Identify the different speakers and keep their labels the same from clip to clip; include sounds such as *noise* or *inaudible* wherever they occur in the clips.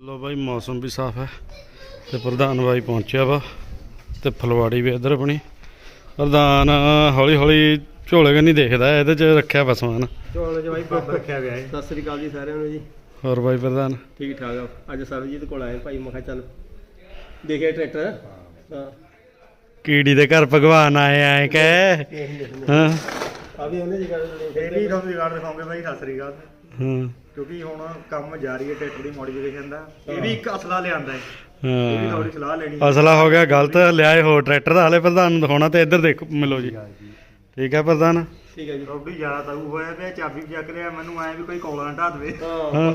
Speaker 1: ਲੋ ਬਾਈ ਮੌਸਮ ਵੀ ਸਾਫ਼ ਹੈ ਤੇ ਪ੍ਰਧਾਨ ਬਾਈ ਪਹੁੰਚਿਆ ਵਾ ਤੇ ਫਲਵਾੜੀ ਵੀ ਇੱਧਰ ਆਪਣੀ। ਪ੍ਰਧਾਨ ਹੌਲੀ ਹੌਲੀ ਝੋਲੇ ਕੰਨੀ ਦੇਖਦਾ ਇਹਦੇ ਚ ਰੱਖਿਆ ਵਾ ਸਮਾਨ।
Speaker 2: ਝੋਲੇ 'ਚ ਬਾਈ ਪੰਪ ਰੱਖਿਆ ਗਿਆ ਹੈ
Speaker 3: ਸਤਿ ਸ੍ਰੀ ਅਕਾਲ ਜੀ ਸਾਰਿਆਂ ਨੂੰ ਜੀ।
Speaker 1: ਹੋਰ ਬਾਈ ਪ੍ਰਧਾਨ?
Speaker 3: ਠੀਕ ਠਾਕ ਆ। ਅੱਜ ਸਰਬਜੀਤ ਕੋਲ ਆਏ ਭਾਈ ਮੈਂ ਕਿਹਾ ਚੱਲ ਦੇਖਿਆ ਟਰੈਕਟਰ। ਹਾਂ।
Speaker 1: ਕੀੜੀ ਦੇ ਘਰ ਭਗਵਾਨ ਆਏ ਆਏ ਕਹਿ। ਹਾਂ।
Speaker 3: ਆ ਵੀ ਉਹਨੇ ਜਗ੍ਹਾ
Speaker 2: ਇਹ ਵੀ ਤੁਹਾਨੂੰ ਰਿਕਾਰਡ ਦਿਖਾਉਂਗੇ ਬਾਈ ਸਤਿ ਸ੍ਰੀ ਅਕਾਲ।
Speaker 1: ਹਾਂ।
Speaker 2: ਕਿਉਂਕਿ ਹੁਣ ਕੰਮ ਜਾਰੀ ਹੈ ਟਰੈਕਟਰ ਦੀ ਮੋਡੀਫਿਕੇਸ਼ਨ ਦਾ। ਇਹ ਵੀ ਇੱਕ ਅਸਲਾ ਲਿਆਂਦਾ ਹੈ। ਇਹ ਵੀ
Speaker 1: ਹਾਂ।
Speaker 2: ਥੋੜੀ ਸਲਾਹ ਲੈਣੀ ਹੈ।
Speaker 1: ਅਸਲਾ ਹੋ ਗਿਆ ਗਲਤ ਲਿਆਏ ਹੋ ਟਰੈਕਟਰ ਦਾ ਹਲੇ ਪ੍ਰਧਾਨ ਨੂੰ ਦਿਖਾਉਣਾ ਤੇ ਇੱਧਰ ਦੇਖੋ ਮਿਲੋ ਜੀ। ਠੀਕ ਹੈ ਪ੍ਰਧਾਨ?
Speaker 3: ਠੀਕ ਹੈ ਜੀ।
Speaker 2: ਰੋਬੀ ਜ਼ਿਆਦਾ ਤਾਊ ਹੋਇਆ ਪਿਆ ਚਾਬੀ ਵੀ ਚੱਕ ਲਿਆ ਮੈਨੂੰ ਐ ਵੀ ਕੋਈ ਕੋਲਾ ਨਾ ਢਾ ਦੇਵੇ।
Speaker 3: ਹਾਂ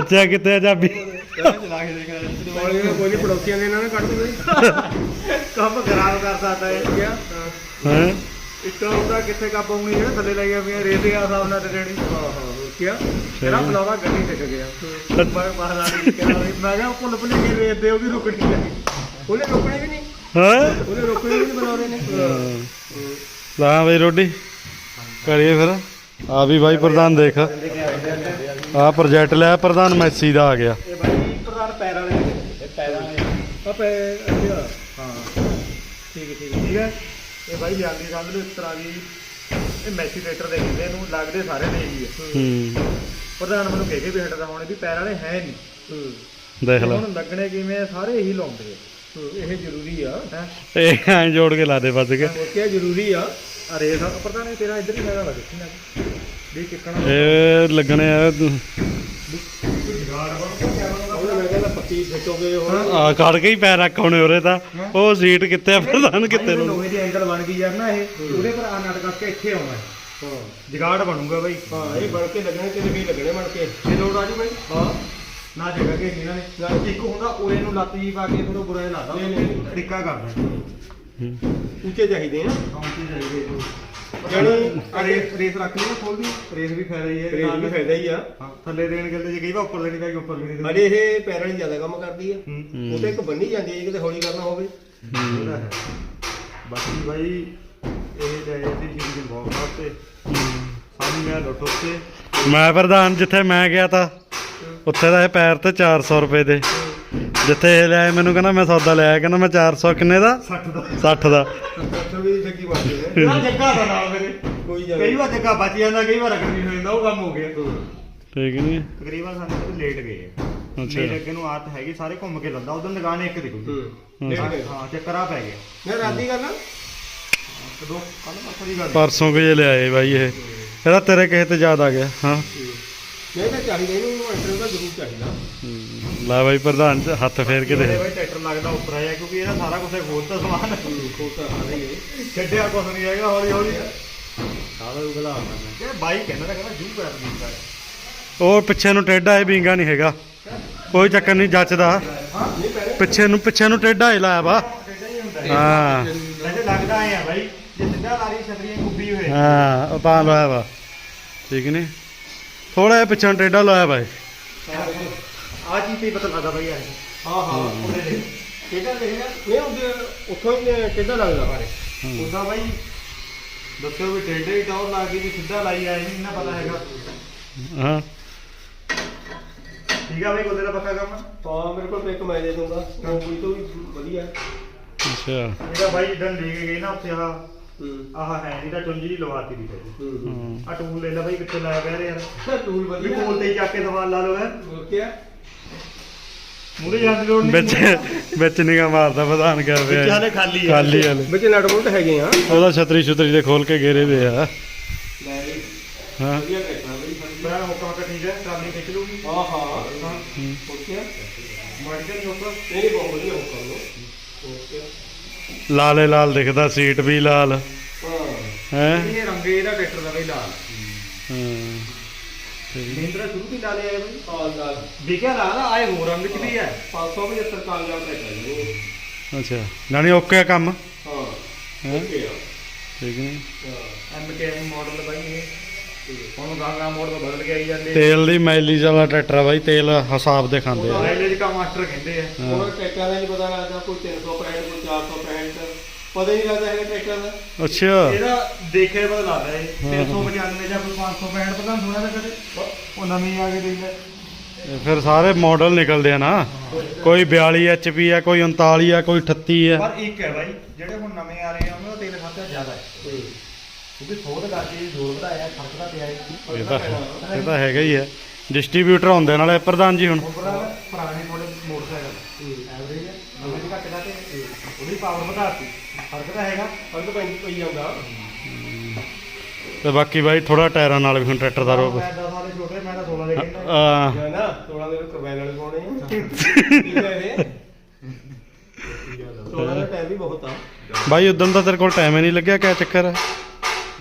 Speaker 1: ਅੱਛਾ ਕਿੱਥੇ ਆ ਚਾਬੀ?
Speaker 3: ਚਲਾ ਕੇ ਦੇਖਿਆ ਕੋਈ ਨੀ, ਕੋਈ ਨਹੀਂ ਪੜੋਸੀਆਂ ਦੇ ਇਹਨਾਂ ਨੇ ਕੱਢ ਦੂਗੇ
Speaker 2: ਕੰਮ ਖਰਾਬ ਕਰ ਸਕਦਾ ਹੈ।
Speaker 3: ਕਿਆ
Speaker 1: ਹਾਂ?
Speaker 2: ਇੱਕ ਉਹਦਾ ਕਿੱਥੇ ਕੱਪ ਆਉਣੀ ਜਿਹੜੇ ਥੱਲੇ ਲਾਈਆਂ ਪਈਆਂ ਰੇਤ ਦੇ ਹਿਸਾਬ ਨਾਲ ਤੇ ਰੇਣੀ
Speaker 3: ਹਾਂ ਹਾਂ ਕਿਆ
Speaker 2: ਤੇਰਾ ਫਲਾਵਾ ਗੱਡੀ ਟਿਕ ਗਿਆ। ਮੈਂ ਮਹਾਰਾਣੀ ਕਹਿੰਦਾ ਵੀ ਮੈਂ ਕਿਹਾ ਭੁੱਲ ਭੁੱਲ ਕੇ ਰੇਤ ਦੇ ਉਹ ਵੀ ਰੁਕਣੀ ਚਾਹੀਦੀ
Speaker 3: ਉਹਨੇ ਰੋਕਣੇ ਵੀ ਨਹੀਂ।
Speaker 1: ਹਾਂ?
Speaker 3: ਉਹਨੇ ਰੋਕਣੇ ਵੀ ਨਹੀਂ ਬਣਾ ਰਹੇ ਨੇ
Speaker 1: ਲਾ ਬਈ ਰੋਡੀ ਕਰੀਏ ਫਿਰ। ਆ ਵੀ ਬਾਈ ਪ੍ਰਧਾਨ ਦੇਖ। ਆ ਪ੍ਰੋਜੈਕਟ ਲਿਆ ਪ੍ਰਧਾਨ ਮੈਸੀ ਦਾ ਆ ਗਿਆ।
Speaker 2: ਇਹ ਬਾਈ ਪ੍ਰਧਾਨ ਪੈਰਾਂ ਵਾਲੇ ਨੇ। ਇਹ ਪੈਰਾਂ ਵਾਲੇ
Speaker 3: ਆਪੇ ਅੱਛਾ।
Speaker 2: ਹਾਂ।
Speaker 3: ਠੀਕ ਹੈ ਠੀਕ
Speaker 2: ਠੀਕ ਹੈ। ਇਹ ਬਾਈ ਲਿਆਂਦੀ ਸਮਝ ਲਓ ਇਸ ਤਰ੍ਹਾਂ ਦੀ ਇਹ ਮੈਸੀ ਟਰੈਕਟਰ ਦੇ ਕਹਿੰਦੇ ਇਹਨੂੰ ਲੱਗਦੇ ਸਾਰੇ ਨੇ ਹੀ ਆ।
Speaker 1: ਹੂੰ।
Speaker 2: ਪ੍ਰਧਾਨ ਮੈਨੂੰ ਕਹਿ ਕੇ ਵੀ ਹਟਦਾ ਹੁਣ ਵੀ ਪੈਰ ਵਾਲੇ ਹੈ ਨਹੀਂ।
Speaker 3: ਹੂੰ।
Speaker 1: ਦੇਖ ਲੈ।
Speaker 2: ਹੁਣ ਲੱਗਣੇ ਕਿਵੇਂ ਆ, ਸਾਰੇ ਇਹੀ ਲਾਉਂਦੇ
Speaker 3: ਹੂੰ, ਇਹ ਜ਼ਰੂਰੀ ਆ
Speaker 2: ਆ ਹੈ।
Speaker 1: ਇਹ ਐਂ ਜੋੜ ਕੇ ਲਾ ਦੇ ਵੱਜ ਕੇ।
Speaker 3: ਕਿਆ ਜ਼ਰੂਰੀ ਆ
Speaker 2: ਅਰੇ ਪ੍ਰਧਾਨ ਤੇਰਾ ਇੱਧਰ ਹੀ ਫਾਇਦਾ ਲੱਗ ਨਾ। ਵੀ ਕਿੱਕਣਾ
Speaker 1: ਇਹ ਲੱਗਣੇ ਆ। ਆ ਕੱਢ ਕੇ ਹੀ ਪੈਰ ਰੱਖ ਹੋਣੇ ਉਰੇ ਤਾਂ। ਉਹ ਸੀਟ ਕਿੱਥੇ ਆ? ਪ੍ਰਧਾਨ ਕਿੱਥੇ ਨੂੰ
Speaker 2: ਲੋਹੇ ਦੀ ਐਂਗਲ ਬਣ ਗਈ ਯਾਰ ਨਾ ਇਹ। ਉਹਦੇ ਪਰ ਆ ਨਟ ਕਰਕੇ ਇੱਥੇ ਆਉਣਾ ਹੈ।
Speaker 3: ਹਾਂ।
Speaker 2: ਜਗਾੜ ਬਣੂਗਾ ਬਾਈ।
Speaker 3: ਹਾਂ ਇਹ ਬਣ ਕੇ ਲੱਗਣੇ ਤੇ ਵੀ ਲੱਗਣੇ ਬਣ ਕੇ।
Speaker 2: ਇਹ ਲੋੜ ਆ ਜੂ ਬਾਈ।
Speaker 3: ਹਾਂ।
Speaker 2: ਨਾ ਜਗ੍ਹਾ ਕਿ ਇਹਨਾਂ ਨੇ। ਨਾ। ਇੱਕ ਹੁੰਦਾ ਉਰੇ ਨੂੰ ਲੱਤ ਜੀ ਪਾ ਕੇ ਥੋੜਾ ਬੁਰਾ ਜਿਹਾ
Speaker 3: ਨਹੀਂ,
Speaker 2: ਲੱਗਦਾ
Speaker 3: ਨਹੀਂ।
Speaker 2: ਟਿੱਕਾ ਕਰਦਾ
Speaker 3: ਉੱਚੇ ਚਾਹੀਦੇ ਆ।
Speaker 2: ਕਾਉਂਟੀ ਚਾਹੀਦੀ
Speaker 3: ਜਾਣੀ
Speaker 2: ਰੇਸ ਰੇਸ ਰੱਖ ਲਈ ਨਾ ਖੋਲਦੀ ਰੇਸ ਵੀ ਫਾਇਦਾ ਹੀ ਹੈ
Speaker 3: ਰੇਸ ਵੀ ਫਾਇਦਾ ਹੀ ਆ।
Speaker 2: ਹਾਂ ਥੱਲੇ ਦੇਣ ਗੱਲ ਜੇ ਕਈ ਵਾਰ ਉੱਪਰ ਦੇਣੀ ਪੈ ਗਈ ਉੱਪਰ ਵੀ
Speaker 3: ਅਰੇ ਇਹ ਪੈਰਾਂ ਵਾਲੀ ਜ਼ਿਆਦਾ ਕੰਮ ਕਰਦੀ ਆ।
Speaker 2: ਹੂੰ।
Speaker 3: ਉਹ ਤੇ ਇੱਕ ਬੰਨੀ ਜਾਂਦੀ ਹੈ ਜੇ ਕਿਤੇ ਹੌਲੀ ਕਰਨਾ ਹੋਵੇ।
Speaker 2: ਬਾਕੀ ਬਾਈ ਇਹ ਤੇ ਸ਼੍ਰੀ ਦੇ ਬਹੁਤ ਵਾਸਤੇ ਸਾਡੀ ਮੈਂ ਲੁੱਟ ਉੱਤੇ।
Speaker 1: ਮੈਂ ਪ੍ਰਧਾਨ ਜਿੱਥੇ ਮੈਂ ਗਿਆ ਤਾਂ ਉੱਥੇ ਦਾ ਇਹ ਪੈਰ ਤੇ 400 ਰੁਪਏ ਦੇ। ਜਿੱਥੇ ਇਹ ਲਿਆਏ ਮੈਨੂੰ ਕਹਿੰਦਾ ਮੈਂ ਸੌਦਾ ਲਿਆ ਕਹਿੰਦਾ ਮੈਂ 400 ਕਿੰਨੇ ਦਾ?
Speaker 2: 60 ਦਾ।
Speaker 1: 60 ਦਾ।
Speaker 3: ਅੱਛਾ ਵੀ ਜੱਗੀ ਬਣਦੀ ਹੈ
Speaker 2: ਨਾ ਜੱਗਾ ਦਾ ਨਾਲ ਮੇਰੇ।
Speaker 3: ਕੋਈ
Speaker 2: ਕਈ
Speaker 3: ਜਾਵੇ
Speaker 2: ਵਾਰ ਜੱਗਾ ਬਚ ਜਾਂਦਾ ਕਈ ਵਾਰ ਅਗਲੀ ਹੋ ਜਾਂਦਾ ਉਹ ਕੰਮ ਹੋ ਗਿਆ।
Speaker 1: ਠੀਕ ਨਹੀਂ
Speaker 2: ਤਕਰੀਬਨ ਸਾਨੂੰ ਤੇ ਲੇਟ ਗਏ।
Speaker 1: ਅੱਛਾ।
Speaker 2: ਮੇਰੇ ਅੱਗੇ ਨੂੰ ਆਦਤ ਹੈਗੀ ਸਾਰੇ ਘੁੰਮ ਕੇ ਲੰਦਾ। ਉਦੋਂ ਦੁਕਾਨ ਇੱਕ ਦਿਖੂ
Speaker 3: ਹੂੰ।
Speaker 2: ਚੱਕਰਾ ਪੈ ਗਿਆ
Speaker 3: ਮੈਂ ਰਾਤੀ ਗੱਲ? ਆ
Speaker 2: ਦੋ ਕੱਲ ਪਰਸੋਂ ਦੀ ਗੱਲ
Speaker 1: ਪਰਸੋਂ ਕੁ ਜੇ ਲਿਆਏ ਬਾਈ ਇਹ। ਇਹਦਾ ਤੇਰੇ ਕਿਸੇ ਤੇ ਯਾਦ ਆ ਗਿਆ ਹਾਂ।
Speaker 3: ਨਹੀਂ ਤਾਂ ਚਾਹੀਦਾ ਇਹਨੂੰ ਐਂਟਰ ਦਾ ਜ਼ਰੂਰ ਚਾਹੀਦਾ।
Speaker 1: ਲੈ ਬਾਈ ਪ੍ਰਧਾਨ ਚ ਹੱਥ ਫੇਰ ਕੇ
Speaker 2: ਇਹਦੇ
Speaker 1: ਦੇ
Speaker 2: ਬਾਈ ਟਰੈਕਟਰ ਲੱਗਦਾ ਉੱਪਰ ਆਇਆ ਕਿਉਂਕਿ ਇਹਦਾ ਸਾਰਾ ਕੁਝ ਖੋਲਤਾ ਸਮਾਨ
Speaker 3: ਖੋਤਾ ਆ ਰਹੀ ਹੈ।
Speaker 2: ਛੱਡਿਆ ਕੁਝ ਨਹੀਂ ਹੈਗਾ ਹੌਲੀ ਹੌਲੀ।
Speaker 3: ਸਾਰਾ ਉਗਲਾ ਆਉਂਦਾ ਮੈਂ।
Speaker 2: ਇਹ ਬਾਈ ਕਹਿੰਦਾ ਤਾਂ ਕਹਿੰਦਾ ਜੂ ਕਰ ਦਿੰਦਾ
Speaker 1: ਉਹ ਪਿੱਛੇ ਨੂੰ ਟੇਢਾ ਇਹ ਵਿੰਗਾ ਨਹੀਂ ਹੈਗਾ। ਕੋਈ ਚੱਕਰ ਨਹੀਂ ਜੱਚਦਾ। ਪਿੱਛੇ ਨੂੰ ਪਿੱਛੇ ਨੂੰ ਟੇਢਾ ਹੀ ਲਾਇਆ ਵਾ।
Speaker 2: ਟੇਡਾ ਹੀ ਲੱਗਦਾ ਆ ਬਾਈ ਜੇ ਸਿੱਧਾ ਲਾਰੀ ਛਤਰੀ ਕੁੱਬੀ ਹੋਏ।
Speaker 1: ਹਾਂ ਉਹ ਤਾਂ ਲਾਇਆ ਵਾ। ਠੀਕ ਨਹੀਂ? ਥੋੜਾ ਜਿਹਾ ਪਿੱਛੇ ਨੂੰ ਟੇਢਾ ਲਾਇਆ ਵਾ ਇਹ।
Speaker 2: ਆ ਚੀਜ਼ ਤੇ ਹੀ ਪਤਾ ਲੱਗਦਾ ਬਾਈ ਯਾਰ।
Speaker 3: ਹਾਂ ਹਾਂ
Speaker 2: ਉਹਦੇ ਦੇ
Speaker 3: ਕਿਹਦਾ ਦੇਖਿਆ ਨਹੀਂ ਉਹਦੇ ਉੱਥੋਂ ਹੀ ਕਿੱਦਾਂ ਲੱਗਦਾ
Speaker 2: ਉਹਦਾ ਬਾਈ ਦੱਸਿਓ ਵੀ ਟੇਡੇ ਹੀ ਟੌਰ ਲਾ ਕੇ ਵੀ ਸਿੱਧਾ ਲਾਈ ਆਏ ਨਹੀਂ ਨਾ ਪਤਾ ਹੈਗਾ।
Speaker 1: ਹਾਂ।
Speaker 2: ਠੀਕ ਆ ਬਾਈ ਕੋਲੇ ਦਾ ਪੱਕਾ ਕੰਮ
Speaker 3: ਹਾਂ ਮੇਰੇ ਕੋਲ ਇੱਕ ਮੈਂ ਦੇ ਦੂੰਗਾ ਕੋਈ ਤੋਂ ਵੀ ਵਧੀਆ। ਹੈ।
Speaker 1: ਅੱਛਾ।
Speaker 2: ਇਹਦਾ ਬਾਈ ਜਿੱਦਾਂ ਲੈ ਕੇ ਗਏ ਨਾ ਉੱਥੇ ਆਹ
Speaker 3: ਹੂੰ।
Speaker 2: ਆਹ ਹੈ ਨਹੀਂ ਤਾਂ ਚੁੰਜੀ ਦੀ ਲਵਾਤੀ ਦੀ ਪਈ
Speaker 3: ਹੂੰ।
Speaker 1: ਹਾਂ।
Speaker 2: ਆ ਟੂਲ ਲੈ ਲੈ ਬਾਈ ਕਿੱਥੇ ਲਾਇਆ ਪਿਆ ਰੇ ਯਾਰ
Speaker 3: ਟੂਲ
Speaker 2: ਵੀ
Speaker 3: ਵਧੀਆ
Speaker 2: ਕੋਲ ਤੇ ਹੀ ਚੱਕ ਕੇ ਸਮਾਨ ਲਾ ਲਓ ਹੈ
Speaker 3: ਹੋਰ ਕਿਆ?
Speaker 2: ਮੂਰੇ ਜਾਣ ਦੀ ਲੋੜ ਨਹੀਂ
Speaker 1: ਵਿੱਚ ਵਿੱਚ ਨਿਗਾ ਮਾਰਦਾ ਪ੍ਰਧਾਨ ਕਰ
Speaker 2: ਵਿੱਚ
Speaker 1: ਰਿਹਾ
Speaker 2: ਹਾਲੇ ਖਾਲੀ ਹੈ
Speaker 1: ਖਾਲੀ ਹਲੇ
Speaker 3: ਵਿੱਚ ਨਟ ਬੋਲਟ ਹੈਗੇ ਆ।
Speaker 1: ਉਹਦਾ ਛਤਰੀ ਛਤਰੀ ਦੇ ਖੋਲ ਕੇ ਗੇਰੇ ਦੇ ਆ।
Speaker 3: ਲੈ
Speaker 1: ਹਾਂ।
Speaker 3: ਵਧੀਆ ਟਰੈਕਟਰ ਬਈ।
Speaker 2: ਬੜਾ ਹੋਕਾ ਤਾਂ ਠੀਕ ਹੈ ਟਰਾਲੀ ਖਿੱਚ ਲੂਗੀ
Speaker 3: ਹਾਂ ਹਾਂ।
Speaker 2: ਹਾਂ।
Speaker 3: ਹੋਰ ਕਿਆ
Speaker 2: ਮਾਰ ਕੇ ਨਹੀਂ ਹੋਕਾ
Speaker 3: ਨਹੀਂ ਬਹੁਤ ਵਧੀਆ ਹੋ ਕਰ ਲੋ ਹੋਰ ਕਿਆ
Speaker 1: ਲਾਲੇ ਲਾਲ ਦਿਖਦਾ ਸੀਟ ਵੀ ਲਾਲ।
Speaker 3: ਹਾਂ।
Speaker 1: ਹੈ?
Speaker 2: ਇਹ ਰੰਗੇ ਇਹਦਾ ਟਰੈਕਟਰ ਦਾ ਬਈ ਲਾਲ।
Speaker 1: ਹਾਂ।
Speaker 2: ਮਹਿੰਦਰਾ ਸ਼ੁਰੂ ਤੋਂ ਲਾ ਲਿਆ ਬਈ।
Speaker 3: ਕਾਲ ਦਾ।
Speaker 2: ਵਿਕਿਆ ਲਾਲ ਆਏ ਹੋਰ ਰੰਗ ਚ ਵੀ ਹੈ।
Speaker 3: 575 ਕਾਲ ਦਾ ਟਰੈਕਟਰ ਜੀ ਉਹ।
Speaker 1: ਅੱਛਾ ਨਾਲੇ ਓਕੇ ਆ ਕੰਮ?
Speaker 3: ਹਾਂ
Speaker 1: ਹੈਂ?
Speaker 3: ਓਕੇ ਆ।
Speaker 1: ਠੀਕ ਨਹੀਂ?
Speaker 3: ਹਾਂ।
Speaker 2: ਐਮਕੇਐਮ ਮਾਡਲ ਬਾਈ ਇਹ। ਹੁਣ ਗਾਂਗਾ ਮਾਡਲ ਬਦਲ ਕੇ ਆਈ ਜਾਂਦੇ।
Speaker 1: ਤੇਲ ਦੀ ਮਾਈਲੇਜ ਵਾਲਾ ਟਰੈਕਟਰ ਆ ਬਾਈ ਤੇਲ ਹਿਸਾਬ ਦੇ ਖਾਂਦੇ ਆ।
Speaker 2: ਮਾਈਲੇਜ ਕਾ ਮਾਸਟਰ ਕਹਿੰਦੇ ਆ।
Speaker 1: ਹਾਂ।
Speaker 3: ਉਹਨਾਂ ਟਰੈਕਟਰਾਂ ਦਾ ਨਹੀਂ ਪਤਾ ਲੱਗਦਾ ਕੋਈ 365 ਕੋਈ 465 ਪਤਾ ਹੀ ਨਹੀਂ ਲੱਗਦਾ ਹੈਗਾ ਟਰੈਕਟਰ ਦਾ।
Speaker 1: ਅੱਛਾ।
Speaker 2: ਇਹਦਾ ਦੇਖੇ ਪਤਾ ਲੱਗਦਾ
Speaker 1: ਹਾਂ।
Speaker 2: 395 ਜਾਂ ਕੋਈ 565 ਪਤਾ ਸੁਣਿਆ ਤਾਂ ਕਦੇ। ਉਹ ਨਵੀਂ ਆ ਕੇ ਦੇਖਦਾ।
Speaker 1: ਇਹ ਫਿਰ ਸਾਰੇ ਮਾਡਲ ਨਿਕਲਦੇ ਆ ਨਾ। ਕੋਈ 42 HP ਆ ਕੋਈ 39 ਆ ਕੋਈ 38 ਆ।
Speaker 2: ਪਰ ਇੱਕ ਹੈ ਬਾਈ ਜਿਹੜੇ ਹੁਣ ਨਵੇਂ ਆ ਰਹੇ ਆ ਉਹਨਾਂ ਦਾ ਤੇਲ ਖਰਚਾ ਜ਼ਿਆਦਾ ਹੈ। ਕਿਉਂਕਿ ਥੋੜ ਕਰਕੇ ਜ਼ੋਰ ਵਧਾਇਆ ਫ਼ਰਕ ਤਾਂ ਪਿਆ ਹੈ
Speaker 1: ਇਹ ਤਾਂ ਇਹ ਤਾਂ ਹੈਗਾ ਹੀ ਹੈ। ਡਿਸਟ੍ਰੀਬਿਊਟਰ ਹੁੰਦੇ ਨਾਲੇ ਪ੍ਰਧਾਨ ਜੀ ਹੁਣ।
Speaker 2: ਪੁਰਾਣੇ ਮੋਟਰਸਾਈਕਲ। ਐਵਰੇਜ ਹੈ। ਨਵੇਂ ਦੀ ਘੱਟ ਦਾ ਤੇ ਉਹਦੀ ਪਾਵਰ ਵਧਾਤੀ। ਫ਼ਰਕ ਤਾਂ ਹੈਗਾ
Speaker 3: ਫ਼ਰਕ ਪਈ ਪਈ ਜਾਂਦਾ
Speaker 1: ਤੇ ਬਾਕੀ ਬਾਈ ਥੋੜਾ ਟਾਇਰਾਂ ਨਾਲ ਵੀ ਹੁਣ ਟਰੈਕਟਰ ਦਾ ਰੋਗ
Speaker 2: ਮੈਂ 10 ਸਾਲ ਛੋਟੇ ਮੈਂ ਤਾਂ 16 ਦੇ ਕਹਿੰਦਾ
Speaker 1: ਆ
Speaker 3: ਨਾ ਨਾ ਤੋੜਾ ਦੇ ਕਰਵੈਲ ਵਾਲੇ ਪਾਉਣੇ ਆ। ਠੀਕ ਹੈ ਇਹ ਤੋੜਾ ਦਾ ਟਾਈਮ ਵੀ ਬਹੁਤ ਆ।
Speaker 1: ਬਾਈ ਉਦੋਂ ਤਾਂ ਤੇਰੇ ਕੋਲ ਟਾਈਮ ਹੀ ਨਹੀਂ ਲੱਗਿਆ ਕਿਆ ਚੱਕਰ ਹੈ?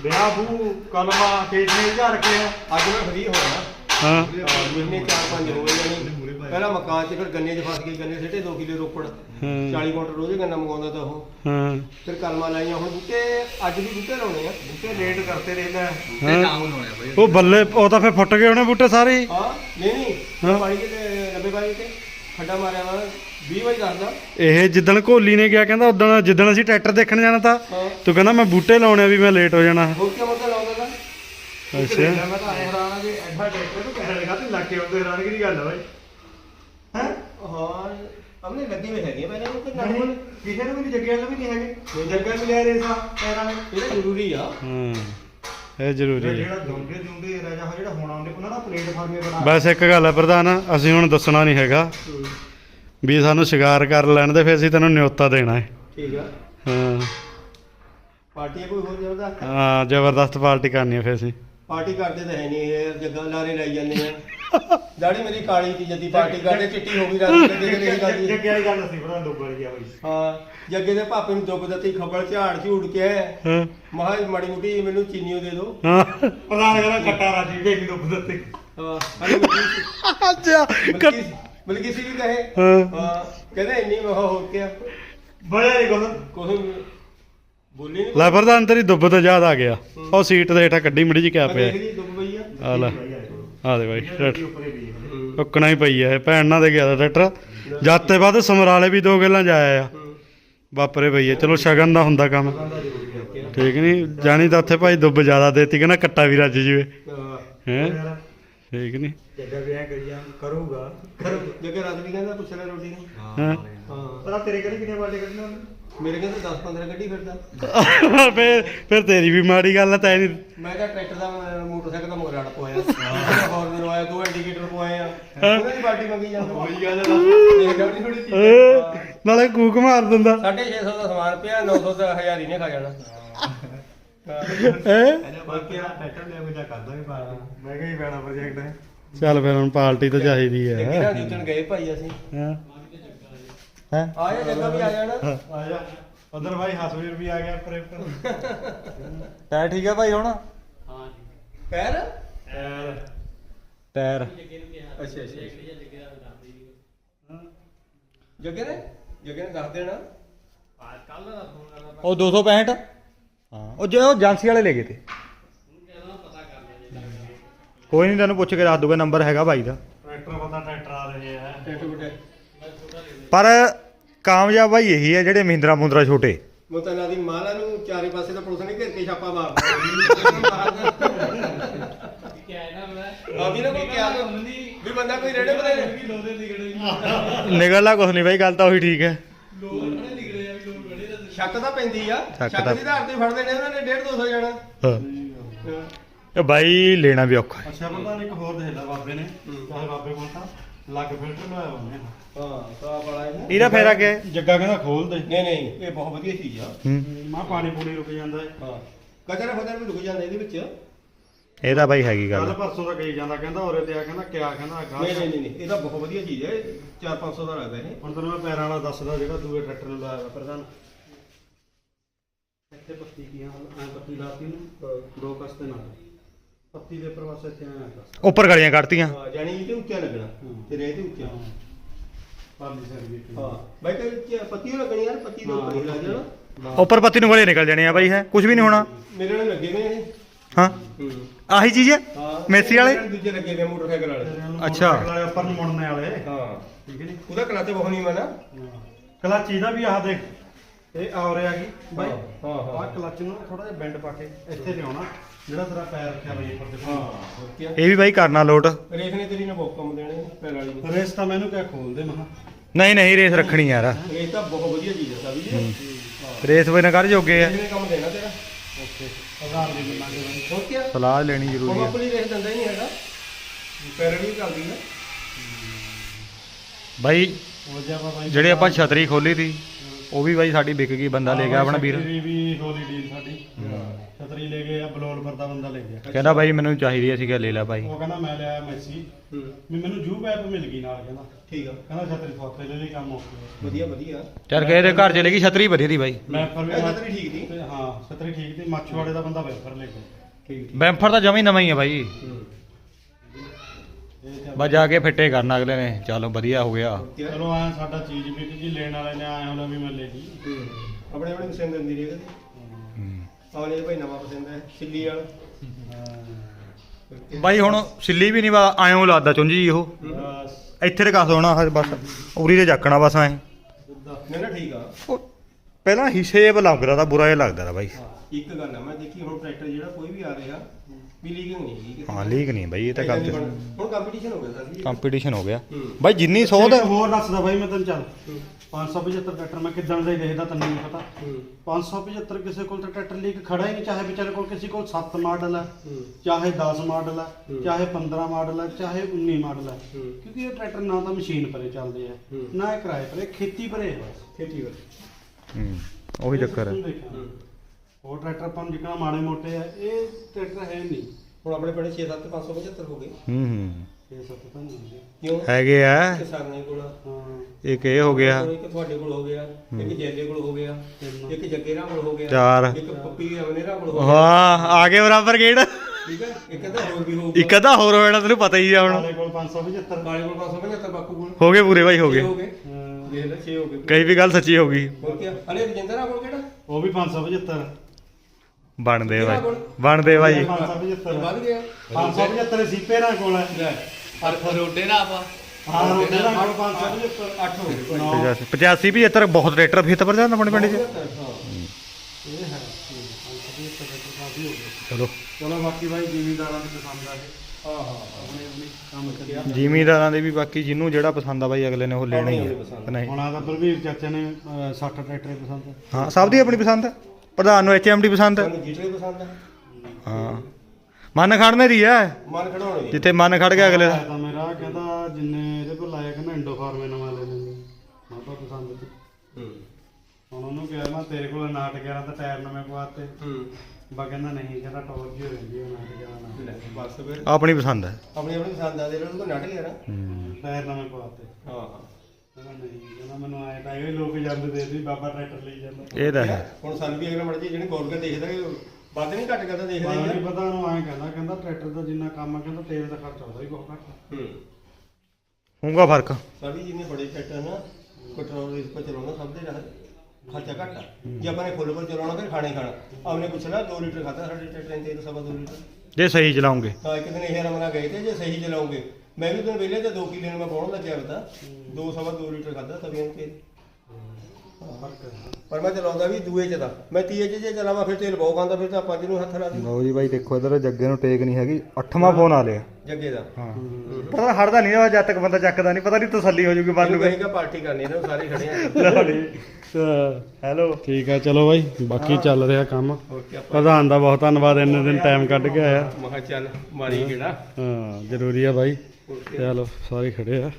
Speaker 2: ਵਿਆਹ ਬੂ ਕਲਮਾ ਖੇਤ ਨੇ ਝਾੜ ਕੇ
Speaker 3: ਅੱਜ ਮੈਂ ਫਰੀ ਹੋਇਆ
Speaker 1: ਹਾਂ।
Speaker 3: ਮਹੀਨੇ 4-5 ਹੋ ਗਏ ਜਾਨੀ ਪਹਿਲਾਂ ਮਕਾਨ 'ਚ ਫਿਰ ਗੰਨੇ 'ਚ ਫਸ ਗਏ ਗੰਨੇ ਸਿੱਟੇ 2 ਕਿਲੋ ਰੋਪੜ।
Speaker 1: ਹਾਂ।
Speaker 3: 40 ਕੁਇੰਟਲ ਰੋਜ਼ ਗੰਨਾ ਮੰਗਾਉਂਦਾ ਤਾਂ ਉਹ।
Speaker 1: ਹਾਂ।
Speaker 3: ਫਿਰ ਕਲਮਾਂ ਲਾਈਆਂ ਹੁਣ ਬੂਟੇ ਅੱਜ ਵੀ ਬੂਟੇ ਲਾਉਣੇ ਆ।
Speaker 2: ਬੂਟੇ ਲੇਟ ਕਰਤੇ ਰਹਿੰਦਾ
Speaker 1: ਹਾਂ। ਉਹ ਬੱਲੇ ਉਹ ਤਾਂ ਫੇ ਫੁੱਟ ਗਏ ਉਹਨੇ ਬੂਟੇ ਸਾਰੇ ਹੀ।
Speaker 3: ਹਾਂ ਨਹੀਂ ਨਹੀਂ। ਪਾਣੀ ਕੇ 90 ਪਾਣੀ ਤੇ ਖੱਡਾ ਮਾਰਿਆ ਵਾ 20 ਵਜੇ ਦੱਸਦਾ
Speaker 1: ਇਹ ਜਿੱਦਣ ਕੋਹਲੀ ਨੇ ਗਿਆ ਕਹਿੰਦਾ ਉਦੋਂ ਜਿੱਦਣ ਅਸੀਂ ਟਰੈਕਟਰ ਦੇਖਣ ਜਾਣਾ ਤਾਂ
Speaker 3: ਹਾਂ।
Speaker 1: ਤੂੰ ਕਹਿੰਦਾ ਮੈਂ ਬੂਟੇ ਲਾਉਣੇ ਆ ਵੀ ਮੈਂ ਲੇਟ ਹੋ ਜਾਣਾ।
Speaker 3: ਹੋਰ ਕੀ ਮਤਲਬ ਲਾਉਂਦਾ ਦਾ
Speaker 1: ਅੱਛਾ।
Speaker 2: ਮੈਂ ਤਾਂ ਹੈਰਾਨ ਆ ਕਿ ਐਡਾ ਟਰੈਕਟਰ ਤੋਂ ਕਹਿਣ ਲਗਾ ਤੇ ਲੱਗੇ ਹੁੰਦੇ ਹੈਰਾਨਗੀ ਦੀ ਗੱਲ ਆ ਬਾਈ। ਹੈ
Speaker 3: ਹਾਂ ਆਪਣੇ ਲੱਗੇ ਹੋਏ ਹੈਗੇ ਪਹਿਲਾਂ ਉਹ ਕਿੰਨਾ
Speaker 2: ਨਹੀਂ। ਕਿਸੇ ਨੂੰ ਵੀ ਨਹੀਂ ਜੱਗੇ ਵਾਲਾ ਵੀ ਨਹੀਂ ਹੈਗੇ। ਜੱਗਾ ਵੀ ਲੈ ਰੇਸਾ ਪੈਰਾਂ ਨੇ।
Speaker 3: ਇਹਦਾ ਜ਼ਰੂਰੀ ਆ।
Speaker 1: ਹਾਂ ਇਹ ਜ਼ਰੂਰੀ ਹੈ
Speaker 2: ਜਿਹੜਾ ਜੁੰਡੇ ਜੁੰਡੇ ਰਾਜਾ ਹੋ ਜਿਹੜਾ ਹੋਣਾ ਉਹਨੇ ਉਹਨਾਂ ਦਾ ਪਲੇਟਫਾਰਮ ਬਣਾ।
Speaker 1: ਬਸ ਇੱਕ ਗੱਲ ਹੈ ਪ੍ਰਧਾਨ ਅਸੀਂ ਹੁਣ ਦੱਸਣਾ ਨਹੀਂ ਹੈਗਾ। ਵੀ ਸਾਨੂੰ ਸ਼ਿਕਾਰ ਕਰ ਲੈਣ ਦੇ ਫਿਰ ਅਸੀਂ ਤੈਨੂੰ ਨਿਯੋਤਾ ਦੇਣਾ ਹੈ।
Speaker 3: ਠੀਕ ਆ।
Speaker 1: ਹਾਂ।
Speaker 3: ਪਾਰਟੀ ਕੋਈ ਹੋਰ ਜਰਦਾ
Speaker 1: ਹਾਂ ਜ਼ਬਰਦਸਤ ਪਾਰਟੀ ਕਰਨੀ ਹੈ ਫਿਰ ਅਸੀਂ।
Speaker 3: ਪਾਰਟੀ ਕਰਦੇ ਤਾਂ ਹੈ ਨਹੀਂ ਇਹ ਜੱਗਾ ਲਾਰੇ ਲਾਈ ਜਾਂਦੇ ਆ। ਦਾੜੀ ਮੇਰੀ ਕਾਲੀ ਸੀ ਜੱਦੀ ਪਾਰਟੀ ਕਰਦੇ ਚਿੱਟੀ ਹੋ ਗਈ ਰਾਤ ਦੇ ਇਹ ਗੱਲ
Speaker 2: ਜੱਗੇ ਵਾਲੀ ਗੱਲ ਸੀ ਭਰਾ ਦੁੱਬ ਵਾਲੀ ਆ ਬਾਈ।
Speaker 3: ਹਾਂ ਜੱਗੇ ਦੇ ਭਾਪੇ ਨੂੰ ਦੁੱਖ ਦਿੱਤੀ ਖਬਰ ਝਾੜ ਝੂੜ ਕੇ।
Speaker 1: ਹਾਂ।
Speaker 3: ਮਹਾ ਮਾੜੀ ਮੁੱਟੀ ਮੈਨੂੰ ਚੀਨੀਓ ਦੇ ਦਿਓ
Speaker 1: ਹਾਂ।
Speaker 2: ਪ੍ਰਧਾਨ ਕਹਿੰਦਾ ਖੱਟਾ ਰਾਜੀ ਵੇਖ ਦੁੱਬ ਦਿੱਤੇ।
Speaker 3: ਹਾਂ
Speaker 1: ਅੱਛਾ
Speaker 3: ਮਲਕੀ ਸੀ। ਵੀ ਕਹੇ।
Speaker 1: ਹਾਂ।
Speaker 3: ਕਹਿੰਦਾ ਇੰਨੀ ਮਹਾ ਹੋ ਕੇ
Speaker 2: ਬੜਾ ਹੀ ਕੋਲ
Speaker 3: ਕੋਈ ਬੋਲੀ ਨਹੀਂ
Speaker 1: ਲੈ ਪ੍ਰਧਾਨ ਤੇਰੀ ਦੁੱਬ ਤੋਂ ਯਾਦ ਆ ਗਿਆ। ਉਹ ਸੀਟ ਦੇ ਹੇਠਾਂ ਕੱਢੀ ਮੜੀ ਜੀ ਕਿਆ ਪਿਆ।
Speaker 3: ਦੇਖ ਲਈ ਦੁੱਬ ਪਈ ਆ।
Speaker 1: ਆ ਲੈ। ਆ ਦੇ ਬਾਈ ਟਰੈਕਟਰ।
Speaker 2: ਹੈ
Speaker 3: ਹੂੰ।
Speaker 1: ਉੱਕਣਾ ਹੀ ਪਈ ਆ ਇਹ ਭੈਣ ਨਾਲ ਦੇ ਗਿਆ ਦਾ ਟਰੈਕਟਰ। ਜਦ ਤੇ ਬਾਅਦ ਸਮਰਾਲੇ ਵੀ ਦੋ ਗੱਲਾਂ ਜਾਇਆ ਆ।
Speaker 3: ਹੂੰ।
Speaker 1: ਵਾਪਰੇ ਪਈ ਆ ਚਲੋ ਸ਼ਗਨ ਦਾ ਹੁੰਦਾ ਕੰਮ। ਠੀਕ ਨਹੀਂ ਜਾਣੀ ਤਾਂ ਉੱਥੇ ਭਾਈ ਦੁੱਬ ਜ਼ਿਆਦਾ ਦੇਤੀ ਕਹਿੰਦਾ ਕੱਟਾ ਵੀ ਰੱਜ ਜਵੇ।
Speaker 3: ਹਾਂ।
Speaker 1: ਹੈ ਠੀਕ ਨਹੀਂ?
Speaker 2: ਜੱਗਾ ਵੀ ਐ ਕਰੀਆ ਕਰੂਗਾ।
Speaker 3: ਫਿਰ ਜੱਗੇ ਰਾਤ ਵੀ ਕਹਿੰਦਾ ਪੁੱਛ ਲੈ ਰੋਟੀ ਨੂੰ
Speaker 1: ਹਾਂ
Speaker 3: ਹਾਂ।
Speaker 2: ਪਤਾ ਤੇਰੇ ਕਿਹੜੇ ਕਿੰਨੇ ਵਾਲੇ ਕੱਢਣੇ ਉਹਨੇ?
Speaker 3: ਮੇਰੇ ਕਹਿੰਦੇ 10 15 ਗੱਡੀ ਫਿਰਦਾ। *laughs*
Speaker 1: ਫਿਰ ਫਿਰ ਤੇਰੀ ਵੀ ਮਾੜੀ ਗੱਲ ਆ ਤੈ ਨਹੀਂ
Speaker 3: ਮੈਂ ਤਾਂ ਟਰੈਕਟਰ ਦਾ ਮੋਟਰਸਾਈਕਲ ਦਾ ਮੋਰਾੜ ਪਵਾਇਆ। ਹੋਰ ਦਿਨ ਆਇਆ ਦੋ ਇੰਡੀਕੇਟਰ ਪਵਾਏ ਆ। ਉਹਨਾਂ ਦੀ ਪਾਰਟੀ ਮੰਗੀ ਜਾਂਦਾ ਉਹੀ ਗੱਲ
Speaker 1: ਨਾਲੇ ਕੂਕ ਮਾਰ ਦਿੰਦਾ।
Speaker 3: 650 ਦਾ ਸਮਾਨ ਪਿਆ 900 ਦਾ ਹਜ਼ਾਰ ਹੀ ਨੇ ਖਾ ਜਾਣਾ। ਹਾਂ।
Speaker 1: ਹੈ?
Speaker 2: ਬਾਕੀ ਆ ਟਰੈਕਟਰ ਲੈ ਕੇ ਜਾ ਕਰਦਾ ਵੀ ਪਾਰਟੀ ਮੈਂ ਕਿਹਾ ਹੀ ਪੈਣਾ ਪ੍ਰੋਜੈਕਟ ਹੈ।
Speaker 1: ਚੱਲ ਫਿਰ ਹੁਣ ਪਾਰਟੀ ਤਾਂ ਚਾਹੀਦੀ
Speaker 3: ਤੇ ਕਿਹੜਾ
Speaker 1: ਹੈ
Speaker 3: ਜੁੱਟਣ ਗਏ ਭਾਈ ਅਸੀਂ।
Speaker 1: ਹਾਂ। ਹੈ?
Speaker 3: ਆਇਆ ਜੱਗਾ ਵੀ ਆ ਜਾਣਾ।
Speaker 2: ਆ ਜਾ। ਉਧਰ ਭਾਈ ਹਸਵੀਰ ਵੀ ਆ ਗਿਆ ਪਰੇ ਪਰ
Speaker 1: ਟਾਇਰ ਠੀਕ ਹੈ ਭਾਈ ਹੁਣ?
Speaker 3: ਪੈਰ?
Speaker 1: ਟਾਇਰ
Speaker 3: ਅੱਛਾ ਅੱਛਾ ਜੱਗੇ ਨੇ ਜੱਗੇ ਨੇ? ਦੱਸ ਦੇਣਾ।
Speaker 4: ਉਹ 265 ਹਾਂ ਉਹ ਜੋ ਏਜੰਸੀ ਵਾਲੇ ਲੈ ਗਏ ਤੇ। ਕੋਈ ਨਹੀਂ ਤੈਨੂੰ ਪੁੱਛ ਕੇ ਦੱਸ ਦੂਗਾ ਨੰਬਰ ਹੈਗਾ ਬਾਈ ਦਾ।
Speaker 2: ਟਰੈਕਟਰ ਬੰਦਾ ਟਰੈਕਟਰ ਆ ਰਹੇ ਆ।
Speaker 3: ਟੈਟੂ ਬਟੇ
Speaker 4: ਪਰ ਕਾਮਯਾਬ ਬਾਈ ਇਹੀ ਹੈ ਜਿਹੜੇ ਮਹਿੰਦਰਾ ਮੁੰਦਰਾ ਛੋਟੇ।
Speaker 3: ਮੁਤਨਾ ਦੀ ਮਾਲਾ ਨੂੰ ਚਾਰੇ ਪਾਸੇ ਦਾ ਪੁਲਿਸ ਨੇ ਘੇਰ ਕੇ ਛਾਪਾ ਮਾਰਦਾ ਆ ਵੀ ਨਾ ਕੋਈ ਕਿਹਾ ਵੀ ਬੰਦਾ ਕੋਈ ਰੇੜੇ ਬਦੇ
Speaker 4: ਨਿਕਲਦਾ ਕੁਛ ਨਹੀਂ ਬਾਈ ਗੱਲ ਤਾਂ ਉਹੀ ਠੀਕ ਹੈ।
Speaker 3: ਸ਼ੱਕ ਤਾਂ ਪੈਂਦੀ ਆ।
Speaker 4: ਸ਼ੱਕ
Speaker 3: ਸ਼ੱਕ
Speaker 4: ਤਾਂ-
Speaker 3: ਦੀ ਆਧਾਰ ਤੇ ਫੜਦੇ ਨੇ ਉਹਨਾਂ ਨੇ 1.5 200 ਜਾਣਾ।
Speaker 4: ਹਾਂ। ਇਹ ਬਾਈ ਲੈਣਾ ਵੀ ਔਖਾ ਹੈ।
Speaker 2: ਅੱਛਾ ਬੰਦਾ ਇੱਕ ਹੋਰ ਦੇਖ ਲੈ ਬਾਬੇ ਨੇ। ਚਾਹੇ ਬਾਬੇ ਕੋਲ ਤਾਂ ਲੱਗ ਫਿਲਟਰ ਲਾਇਆ ਉਹਨੇ
Speaker 3: ਹਾਂ ਸਾਫ਼ ਵਾਲਾ ਇਹ।
Speaker 4: ਇਹਦਾ ਫਾਇਦਾ ਕੀ ਹੈ?
Speaker 2: ਜੱਗਾ ਕਹਿੰਦਾ ਖੋਲ ਦੇ।
Speaker 3: ਨਹੀਂ ਨਹੀਂ ਇਹ ਬਹੁਤ ਵਧੀਆ ਚੀਜ਼ ਆ।
Speaker 4: ਹੂੰ।
Speaker 2: ਮਾਂ ਪਾਣੀ ਪੂਣੀ ਰੁਕ ਜਾਂਦਾ ਹੈ।
Speaker 3: ਹਾਂ। ਕਚਰਾ ਫਦਰ ਵੀ ਰੁਕ ਜਾਂਦਾ ਇਹਦੇ ਵਿੱਚ।
Speaker 4: ਇਹ ਤਾਂ ਬਾਈ ਹੈਗੀ
Speaker 2: ਕੱਲ
Speaker 4: ਗੱਲ
Speaker 2: ਪਰਸੋਂ ਦਾ ਕਹੀ ਜਾਂਦਾ ਕਹਿੰਦਾ ਉਰੇ ਤੇ ਆ ਕਹਿੰਦਾ ਕਿਆ ਕਹਿੰਦਾ
Speaker 3: ਨਹੀਂ ਨਹੀਂ ਨਹੀਂ ਨਹੀਂ, ਇਹ ਤਾਂ ਬਹੁਤ ਵਧੀਆ ਚੀਜ਼ ਹੈ। 4-500 ਦਾ ਲੱਗਦਾ ਇਹ।
Speaker 2: ਹੁਣ ਤੈਨੂੰ ਮੈਂ ਪੈਰਾਂ ਵਾਲਾ ਦੱਸਦਾ ਜਿਹੜਾ ਦੂਏ ਟਰੈਕਟਰ ਨੂੰ ਲਾਇਆ ਵਾ ਪ੍ਰਧਾਨ। ਇੱਥੇ ਪੱਤੀ ਕੀਆਂ ਐ ਪੱਤੀ ਲਾਤੀ ਨੂੰ ਦੋ ਕਸਤੇ ਨਾਲ। ਪੱਤੀ ਦੇ ਪ੍ਰਵਾਸ ਇੱਥੇ ਆਇਆ ਕਸ
Speaker 4: ਉੱਪਰ ਗਲੀਆਂ ਕੱਢਤੀਆਂ।
Speaker 3: ਹਾਂ ਜਾਨੀ ਇਹਦੇ ਉੱਚਾ ਲੱਗਣਾ। ਤੇ ਰੇਹ ਤੇ ਉੱਚਾ।
Speaker 2: ਪਾਲੀ ਸਰਵੀ
Speaker 3: ਹਾਂ। ਬਾਈ ਤੇ ਪੱਤੀ ਓ ਲੱਗਣੀ ਯਾਰ ਪੱਤੀ ਦੇ ਉੱਪਰ ਹੀ ਲੱਗ ਜਾਣਾ
Speaker 4: ਉੱਪਰ ਪੱਤੀ ਨੂੰ ਗਲੇ ਨਿਕਲ ਜਾਣੇ ਆ ਬਾਈ ਹੈ? ਕੁਝ ਵੀ ਨਹੀਂ ਹੋਣਾ।
Speaker 3: ਮੇਰੇ ਨਾਲ ਲੱਗੇ ਨੇ ਇਹ।
Speaker 4: ਹਾਂ। ਆਹੀ ਚੀਜ਼ ਹੈ? ਮੇਸੀ ਵਾਲੇ?
Speaker 3: ਦੂਜੇ ਲੱਗੇ ਨੇ ਮੋਟਰਸਾਈਕਲ ਵਾਲੇ।
Speaker 4: ਅੱਛਾ।
Speaker 2: ਵਾਲੇ ਉੱਪਰ ਨੂੰ ਮੁੜਨੇ ਵਾਲੇ।
Speaker 3: ਹਾਂ।
Speaker 2: ਠੀਕ ਹੈ ਨੀ
Speaker 3: ਉਹਦਾ ਕਲਾਤੇ ਬਹੁਤ ਨਹੀਂ ਮਨਾ
Speaker 2: ਕਲੱਚ ਇਹਦਾ ਵੀ ਆਹ ਦੇਖ। ਇਹ ਆ ਰਿਹਾ ਕੀ ਬਾਈ।
Speaker 3: ਹਾਂ, ਹਾਂ, ਹਾਂ।
Speaker 2: ਆਹ ਕਲੱਚ ਨੂੰ ਥੋੜਾ ਜਿਹਾ ਬੈਂਡ ਪਾ ਕੇ ਇੱਥੇ ਲਿਆਉਣਾ
Speaker 1: ਜਿਹੜਾ ਤੇਰਾ ਪੈਰ ਰੱਖਿਆ ਬਈ ਉੱਪਰ ਤੇ
Speaker 3: ਹਾਂ
Speaker 2: ਇਹ ਵੀ ਬਾਈ ਕਰਨਾ ਲੋਟ
Speaker 3: ਰੇਖ ਨੇ ਤੇਰੀ ਨੇ ਬਹੁਤ ਕੰਮ ਦੇਣੇ ਪੈਰ ਵਾਲੀ ਨੂੰ
Speaker 1: ਰੇਸ ਤਾਂ ਮੈਨੂੰ ਕਿਆ ਖੋਲ ਦੇ ਮਹਾ
Speaker 2: ਨਹੀਂ ਨਹੀਂ ਰੇਸ ਰੱਖਣੀ ਯਾਰ।
Speaker 3: ਰੇਖ ਤਾਂ ਬਹੁਤ ਵਧੀਆ ਚੀਜ਼ ਹੈ ਸਾਡੀ ਜੀ।
Speaker 2: ਰੇਸ ਬਿਨਾਂ ਕਰ ਜੋਗੇ ਆ।
Speaker 3: ਨੇ ਕੰਮ ਦੇਣਾ ਤੇਰਾ?
Speaker 1: ਓਕੇ ਆਧਾਰ ਦੇ ਬਈ।
Speaker 3: ਹੋਰ ਕੀ
Speaker 2: ਸਲਾਹ ਲੈਣੀ ਜ਼ਰੂਰੀ ਆ।
Speaker 3: ਆਪਣੀ ਰੇਖ ਦਿੰਦਾ ਹੀ ਨਹੀਂ ਹੈਗਾ। ਪੈਰ ਵਾਲੀ ਚੱਲਦੀ ਹੈ
Speaker 2: ਬਾਈ। ਜਿਹੜੇ ਆਪਾਂ ਛਤਰੀ ਖੋਲੀ ਤੀ ਉਹ ਵੀ ਬਾਈ ਸਾਡੀ ਵਿਕ ਗਈ ਬੰਦਾ ਲੈ ਗਿਆ ਆਪਣਾ ਵੀਰ।
Speaker 1: ਛਤਰੀ ਵੀ ਹੋਲੀ ਡੀਲ ਸਾਡੀ। ਛਤਰੀ ਲੈ ਗਏ ਆ ਬਲੋਲਪੁਰ ਦਾ ਬੰਦਾ ਲੈ ਗਿਆ।
Speaker 2: ਕਹਿੰਦਾ ਬਾਈ ਮੈਨੂੰ ਚਾਹੀਦੀ ਸੀ ਕਿ ਲੈ ਲੈ ਬਾਈ।
Speaker 1: ਉਹ ਕਹਿੰਦਾ ਮੈਂ ਲਿਆ ਮੈਸੀ। ਵੀ ਮੈਨੂੰ ਜੂ ਪੈਪ ਮਿਲ ਗਈ ਨਾਲ ਕਹਿੰਦਾ।
Speaker 3: ਠੀਕ ਆ।
Speaker 1: ਕਹਿੰਦਾ ਛਤਰੀ ਲੈ ਲਈ ਕੰਮ ਹੋ ਗਿਆ।
Speaker 3: ਵਧੀਆ ਵਧੀਆ।
Speaker 2: ਚੱਲ ਗਏ ਤੇ ਘਰ ਚਲੇ ਗਈ ਛਤਰੀ ਵਧੀਆ ਦੀ ਬਾਈ।
Speaker 1: ਮੈਂ ਫਿਰ
Speaker 3: ਛਤਰੀ ਠੀਕ ਦੀ?
Speaker 1: ਹਾਂ ਛਤਰੀ ਠੀਕ ਤੇ ਮਾਛਵਾੜੇ ਦਾ ਬੰਦਾ ਵੈਫਰ ਲੈ ਗਿਆ
Speaker 3: ਠੀਕ
Speaker 2: ਬੈਂਫਰ ਤਾਂ ਜਮਾ ਹੀ ਨਵਾਂ ਹੀ ਆ ਬਾਈ। ਬਸ ਜਾ ਕੇ ਫਿੱਟੇ ਕਰਨਾ ਅਗਲੇ ਨੇ। ਚਲੋ ਵਧੀਆ ਹੋ ਗਿਆ।
Speaker 1: ਚਲੋ ਆਇਆ ਸਾਡਾ ਚੀਜ਼ ਵੀ ਜੀ ਲੈਣ ਵਾਲੇ ਨੇ ਆਇਆ ਹੋਣਾ ਵੀ ਮੈਂ ਲੈ ਲਈ
Speaker 3: ਆਪਣੇ ਆਪਣੇ ਪਸੰਦ ਦਿੰਦੀ ਰੇਖ ਦੀ
Speaker 2: ਹੂੰ।
Speaker 3: ਆਉਣੇ ਭਾਈ ਨਵਾਂ ਪਸੰਦ ਹੈ ਛਿੱਲੀ ਵਾਲਾ।
Speaker 2: ਬਾਈ ਹੁਣ ਸਿੱਲੀ ਵੀ ਨਹੀਂ ਵਾ ਐਂ ਲੱਗਦਾ ਚੁੰਝ ਜੀ ਉਹ। ਇੱਥੇ ਤੇ ਕੱਸ ਹੋਣਾ ਬਸ। ਉਰੀ ਤੇ ਚੱਕਣਾ ਬਸ ਐਂ।
Speaker 3: ਨਹੀਂ ਨਾ ਠੀਕ ਆ।
Speaker 2: ਪਹਿਲਾਂ ਹਿੱਸੇ ਲੱਗਦਾ ਤਾਂ ਬੁਰਾ ਜਿਹਾ ਲੱਗਦਾ ਤਾ ਬਾਈ।
Speaker 3: ਇੱਕ ਗੱਲ ਆ ਮੈਂ ਦੇਖੀ ਹੁਣ ਟਰੈਕਟਰ ਜਿਹੜਾ ਕੋਈ ਵੀ ਆ ਰਿਹਾ ਵੀ ਲੀਕਿੰਗ ਨਹੀਂ ਹੈਗੀ ਕਿਤੇ।
Speaker 2: ਹਾਂ ਲੀਕ ਨਹੀਂ ਬਾਈ ਇਹ ਤਾਂ ਗੱਲ
Speaker 3: ਹੁਣ ਕੰਪੀਟੀਸ਼ਨ ਹੋ ਗਿਆ ਸਾਡੀ
Speaker 2: ਕੰਪੀਟੀਸ਼ਨ ਹੋ ਗਿਆ। ਬਾਈ ਜਿੰਨੀ ਸੋਧ
Speaker 1: ਇੱਕ ਹੋਰ ਦੱਸਦਾ ਬਾਈ ਮੈਂ ਤੈਨੂੰ ਚੱਲ। 575 ਟਰੈਕਟਰ ਮੈਂ ਕਿੱਦਾਂ ਦਾ ਹੀ ਦੇਖਦਾ ਤੈਨੂੰ ਨਹੀਂ ਪਤਾ।
Speaker 3: ਹੂੰ।
Speaker 1: 575 ਕਿਸੇ ਕੋਲ ਤਾਂ ਟਰੈਕਟਰ ਲੀਕ ਖੜਾ ਹੀ ਨਹੀਂ ਚਾਹੇ ਵਿਚਾਰੇ ਕੋਲ ਕਿਸੇ ਕੋਲ 7 ਮਾਡਲ ਹੈ ਚਾਹੇ 10 ਮਾਡਲ ਹੈ। ਚਾਹੇ 15 ਮਾਡਲ ਹੈ ਚਾਹੇ 19 ਮਾਡਲ ਹੈ। ਕਿਉਂਕਿ ਇਹ ਟਰੈਕਟਰ ਨਾ ਤਾਂ ਮਸ਼ੀਨ ਪਰੇ ਚੱਲਦੇ ਆ। ਨਾ ਇਹ ਕਿਰਾਏ ਪਰੇ ਖੇਤੀ ਪਰੇ ਹੈ
Speaker 3: ਖੇਤੀ ਕਰ
Speaker 2: ਹੂੰ ਉਹੀ ਚੱਕਰ ਹੈ।
Speaker 1: ਇਹ ਦੇਖਿਆ।
Speaker 3: ਹੂੰ
Speaker 1: ਉਹ ਟਰੈਕਟਰ ਆਪਾਂ ਨੂੰ ਜਿੱਕਣਾ ਮਾੜੇ ਮੋਟੇ ਆ ਇਹ ਟਰੈਕਟਰ ਹੈ ਨਹੀਂ।
Speaker 3: ਹੁਣ ਆਪਣੇ ਪਿੰਡ 6 7 575 ਹੋ ਗਏ।
Speaker 2: ਹੂੰ ਹੂੰ।
Speaker 1: 6 7 ਤਾਂ ਨਹੀਂ ਹੁੰਦੇ।
Speaker 3: ਕਿਉਂ?
Speaker 2: ਹੈਗੇ ਆ।
Speaker 3: ਇੱਕ ਸਾਗਨੇ ਕੋਲ।
Speaker 1: ਹਾਂ।
Speaker 2: ਇੱਕ ਇਹ ਹੋ ਗਿਆ।
Speaker 3: ਇੱਕ ਤੁਹਾਡੇ ਕੋਲ ਹੋ ਗਿਆ ਇੱਕ ਜੈਲੇ ਕੋਲ ਹੋ ਗਿਆ
Speaker 1: ਤਿੰਨ।
Speaker 3: ਇੱਕ ਜੱਗੇਰਾ ਕੋਲ ਹੋ ਗਿਆ
Speaker 2: ਚਾਰ।
Speaker 3: ਇੱਕ ਪੱਪੀ ਅਮਨੇਰਾ ਕੋਲ ਹੋ ਗਿਆ।
Speaker 2: ਵਾਹ ਆ ਗਏ ਬਰਾਬਰ ਗੇੜ।
Speaker 3: ਠੀਕ ਹੈ? ਇੱਕ ਤਾਂ ਹੋਰ ਵੀ ਹੋਊਗਾ
Speaker 2: ਇੱਕ ਅੱਧਾ ਹੋਰ ਹੋਣਾ ਤੈਨੂੰ ਪਤਾ ਹੀ ਆ ਹੁਣ।
Speaker 1: ਸਾਡੇ ਕੋਲ 575
Speaker 3: ਕਾਲੇ ਕੋਲ 575 ਬਾਪੂ ਕੋਲ।
Speaker 2: ਹੋ ਗਏ ਪੂਰੇ ਬਾਈ ਹੋ
Speaker 3: ਛੇ
Speaker 2: ਗਏ
Speaker 3: ਹੋ ਗਏ।
Speaker 1: ਹਾਂ,
Speaker 3: ਦੇਖ ਲੈ 6 ਹੋ ਗਏ।
Speaker 2: ਕਈ ਵੀ ਗੱਲ ਸੱਚੀ ਹੋ ਗਈ।
Speaker 3: ਹੋਰ ਕੀ ਅਲੇ ਰਜਿੰਦਰਾ ਕੋਲ ਕਿਹੜਾ?
Speaker 1: ਉਹ ਵੀ 575
Speaker 2: ਬਣਦੇ ਬਾਈ। ਬਣਦੇ ਬਾਈ।
Speaker 1: 575
Speaker 3: ਵੱਧ ਗਿਆ।
Speaker 1: 575 ਸੀਪੇ ਨਾਲ ਕੋਲ ਹੈ।
Speaker 5: ਰੋਡੇ ਨਾ ਆਪਾਂ।
Speaker 1: ਹਾਂ ਰੋਡੇ ਨਾਲ। ਕੋਲ 575
Speaker 3: 8 ਹੋ ਗਏ
Speaker 2: 85 75 ਬਹੁਤ ਟਰੈਕਟਰ ਫਿਰ ਤਾਂ ਪਰਦਾ ਆਪਣੇ ਪਿੰਡ 'ਚ।
Speaker 3: ਹਾਂ।
Speaker 1: ਇਹ ਹੈ 575 ਟਰੈਕਟਰ ਕਾਫੀ ਹੋ ਗਏ
Speaker 2: ਚਲੋ।
Speaker 1: ਚਲੋ ਬਾਕੀ ਭਾਈ ਜ਼ਿਮੀਂਦਾਰਾਂ ਦੀ ਪਸੰਦ ਆ ਇਹ।
Speaker 3: ਹਾਂ ਹਾਂ
Speaker 1: ਆਪਣੇ ਆਪਣੇ ਕੰਮ ਕਰਿਆ
Speaker 2: ਜ਼ਿਮੀਂਦਾਰਾਂ ਦੇ ਵੀ ਬਾਕੀ ਜਿਹਨੂੰ ਜਿਹੜਾ ਪਸੰਦ ਆ ਬਾਈ ਅਗਲੇ ਨੇ ਉਹ ਲੈਣਾ ਹੀ ਹੈ ਨਹੀਂ।
Speaker 1: ਹੁਣ ਆ ਤਾਂ ਬਲਵੀਰ ਚਾਚਾ ਨੇ ਅਹ, 60 ਟਰੈਕਟਰ ਹੀ ਪਸੰਦ।
Speaker 2: ਹਾਂ ਸਭ ਦੀ ਆਪਣੀ ਪਸੰਦ ਹੈ ਪ੍ਰਧਾਨ ਨੂੰ ਐਚਐਮਡੀ ਪਸੰਦ? ਹੈ
Speaker 3: ਤੁਹਾਨੂੰ ਜੀਟੇ ਪਸੰਦ ਹੈ।
Speaker 2: ਹਾਂ। ਮਨ ਖੜਨੇ ਦੀ ਹੈ?
Speaker 3: ਮਨ ਖੜਾਉਣੇ
Speaker 2: ਜਿੱਥੇ ਮਨ ਖੜ ਗਿਆ ਅਗਲੇ ਦਾ।
Speaker 1: ਤਾਂ ਮੇਰਾ ਕਹਿੰਦਾ ਜਿੰਨੇ ਇਹਦੇ ਕੋਲ ਲਾਇਆ ਕਹਿੰਦਾ ਇੰਡੋ ਫਾਰਮੇ ਨਵਾਂ ਲੈ ਲੈਂਦੇ। ਮੈਂ ਤਾਂ ਪਸੰਦ ਸੀ
Speaker 3: ਹੂੰ।
Speaker 1: ਹੁਣ ਉਹਨੂੰ ਕਿਹਾ ਮੈਂ ਤੇਰੇ ਕੋਲ ਨਾਟ 11 ਤਾਂ ਟਾਇਰ ਨਵੇਂ ਪਵਾਤੇ।
Speaker 3: ਹੂੰ।
Speaker 1: ਬਾ ਕਹਿੰਦਾ ਨਹੀਂ ਕਹਿੰਦਾ ਟੌਰ ਜੀ ਹੋ ਜਾਂਦੀ ਹੈ ਨਾਟ 11 ਨਾਲ।
Speaker 3: ਲੈ ਬਸ ਫਿਰ।
Speaker 2: ਆਪਣੀ ਪਸੰਦ ਹੈ।
Speaker 3: ਆਪਣੀ ਆਪਣੀ ਪਸੰਦ ਆ ਦੇ ਰਹੇ ਉਹ ਨਟ ਲਿਆ ਨਾ
Speaker 2: ਹੂੰ
Speaker 1: ਟਾਇਰ ਨਵੇਂ ਪਵਾਤੇ।
Speaker 3: ਹਾਂ ਹਾਂ।
Speaker 1: ਕਹਿੰਦਾ ਨਹੀਂ ਕਹਿੰਦਾ ਮੈਨੂੰ ਆਇਆ ਤਾਂ ਇਹ ਲੋਕ ਜਾਂਦੇ ਦੇ ਸੀ ਬਾਬਾ ਟਰੈਕਟਰ ਲਈ ਜਾਂਦਾ।
Speaker 2: ਇਹ ਤਾਂ ਹੈ।
Speaker 3: ਹੁਣ ਸਾਨੂੰ ਵੀ ਅਗਰ ਮਰਜ਼ੀ ਜਿਹੜੇ ਗੌਰ ਕੇ ਦੇਖਦਾ ਕਿ ਵੱਧ ਨਹੀਂ ਘੱਟ ਕਰਦਾ ਦੇਖਦਾ ਹੀ
Speaker 1: ਨਹੀਂ
Speaker 3: ਆ।
Speaker 1: ਪਤਾ ਉਹਨੂੰ ਆਏ ਕਹਿੰਦਾ ਕਹਿੰਦਾ ਟਰੈਕਟਰ ਦਾ ਜਿੰਨਾ ਕੰਮ ਆ ਕਹਿੰਦਾ ਤੇਲ ਦਾ ਖਰਚਾ ਉਹਦਾ ਹੀ ਬਹੁਤ ਘੱਟ। ਆ।
Speaker 3: ਹੂੰ।
Speaker 2: ਹੋਊਗਾ ਫ਼ਰਕ।
Speaker 3: ਸਾਡੀ ਜਿੰਨੇ ਬੜੇ ਟਰੈਕਟਰ ਨਾ ਪੈਟਰੋਲ ਇਸ ਪਰ ਚਲਾਉਣਾ ਸਭ ਦੇ ਨਾਲ ਖਰਚਾ ਘੱਟ ਆ। ਜੇ ਆਪਾਂ ਨੇ ਫੁੱਲ ਪਰ ਚਲਾਉਣਾ ਫਿਰ ਖਾਣੇ ਖਾਣਾ। ਆਪਨੇ ਪੁੱਛਣਾ 2 ਲੀਟਰ ਖਾਦਾ ਸਾਡੇ ਟਰੈਕਟਰ ਨੇ ਤੇਲ ਸਵਾ 2 ਲੀਟਰ।
Speaker 2: ਜੇ ਸਹੀ ਚਲਾਉਂਗੇ।
Speaker 3: ਹਾਂ ਇੱਕ ਦਿਨ ਇਹ ਰਮਨਾ ਗਏ ਤੇ ਜੇ ਸਹੀ ਚਲਾਉਂਗੇ ਮੈਂ ਵੀ ਦਿਨ ਵੇਲੇ ਤੇ 2 ਕਿਲੇ ਨੂੰ ਮੈਂ ਲੱਗਿਆ ਬਤਾ 2 ਸਵਾ 2 ਲੀਟਰ ਖਾਦਾ ਤਵੀਆਂ ਤੇ। ਪਰ ਮੈਂ ਚਲਾਉਂਦਾ ਵੀ ਦੂਏ ਚ ਦਾ ਮੈਂ ਤੀਏ ਚ ਜੇ ਚਲਾਵਾਂ ਫਿਰ ਤੇਲ ਬਹੁਤ ਖਾਂਦਾ ਫਿਰ ਤਾਂ ਪੰਜ ਨੂੰ ਹੱਥ ਲਾ ਦੀ
Speaker 2: ਲਓ ਜੀ ਬਾਈ ਦੇਖੋ ਇਧਰ ਜੱਗੇ ਨੂੰ ਟੇਕ ਨਹੀਂ ਹੈਗੀ। ਅੱਠਵਾਂ ਫੋਨ ਆ ਲਿਆ।
Speaker 3: ਜੱਗੇ ਦਾ।
Speaker 2: ਹਾਂ। ਪਤਾ ਹੜਦਾ ਨਹੀਂ ਜਦ ਤੱਕ ਬੰਦਾ ਚੱਕਦਾ ਨਹੀਂ ਪਤਾ ਨਹੀਂ ਤਸੱਲੀ ਹੋ ਜੂਗੀ ਬੰਦ
Speaker 3: ਮੈਨੂੰ
Speaker 2: ਨੂੰ।
Speaker 3: ਕਹੇਗਾ ਪਾਰਟੀ ਕਰਨੀ ਨਾ ਸਾਰੇ ਖੜੇ ਆ। *laughs*
Speaker 2: ਹੈਲੋ।
Speaker 1: ਠੀਕ ਆ ਚਲੋ ਬਾਈ ਬਾਕੀ ਚੱਲ ਰਿਹਾ ਕੰਮ। ਪ੍ਰਧਾਨ ਦਾ ਬਹੁਤ ਧੰਨਵਾਦ ਇੰਨੇ ਦਿਨ ਟਾਈਮ ਕੱਢ ਕੇ ਆਇਆ।
Speaker 3: ਮਹਾ ਚੱਲ ਮਾਰੀ ਕਿਹੜਾ।
Speaker 1: ਹਾਂ ਜ਼ਰੂਰੀ ਆ ਬਾਈ। ਚਲੋ ਸਾਰੇ ਖੜੇ ਆ।